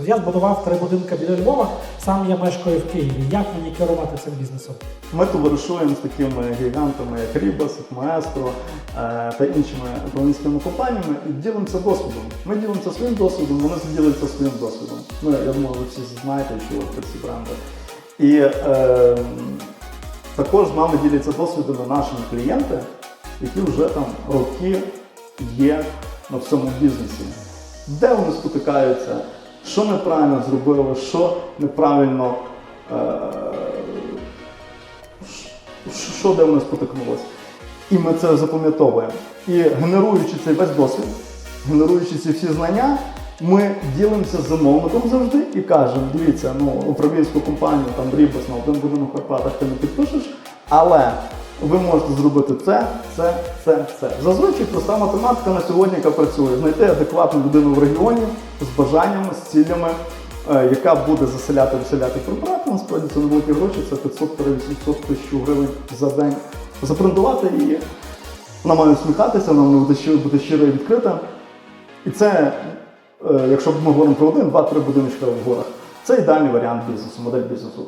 Я збудував три будинки біля Львова, сам я мешкаю в Києві. Як мені керувати цим бізнесом? Ми товаришуємо з такими гігантами, як Рібас, Маестро е, та іншими українськими компаніями і ділимося досвідом. Ми ділимося своїм досвідом, вони діляться своїм досвідом. Ну, я думаю, ви всі знаєте, що про ці бренди. І е, також з нами діляться досвідом наші клієнти, які вже там роки є на цьому бізнесі. Де вони спотикаються, що неправильно зробили, що неправильно. Е, що де вони спотикнулося. І ми це запам'ятовуємо. І генеруючи цей весь досвід, генеруючи ці всі знання, ми ділимося з замовником завжди і кажемо: дивіться, ну управлінську компанію там Рібас на один будинок в Карпатах ти не підпишеш, але ви можете зробити це, це, це, це. Зазвичай проста математика на сьогодні, яка працює, знайти адекватну людину в регіоні з бажаннями, з цілями, е, яка буде заселяти виселяти препарати. Насправді це невеликі гроші, це 500 800 тисяч гривень за день. Запрендувати її. Вона має усміхатися, вона бути щиро, і відкрита. І це, е, якщо ми говоримо про один, два-три будиночка в горах, це ідеальний варіант бізнесу, модель бізнесу.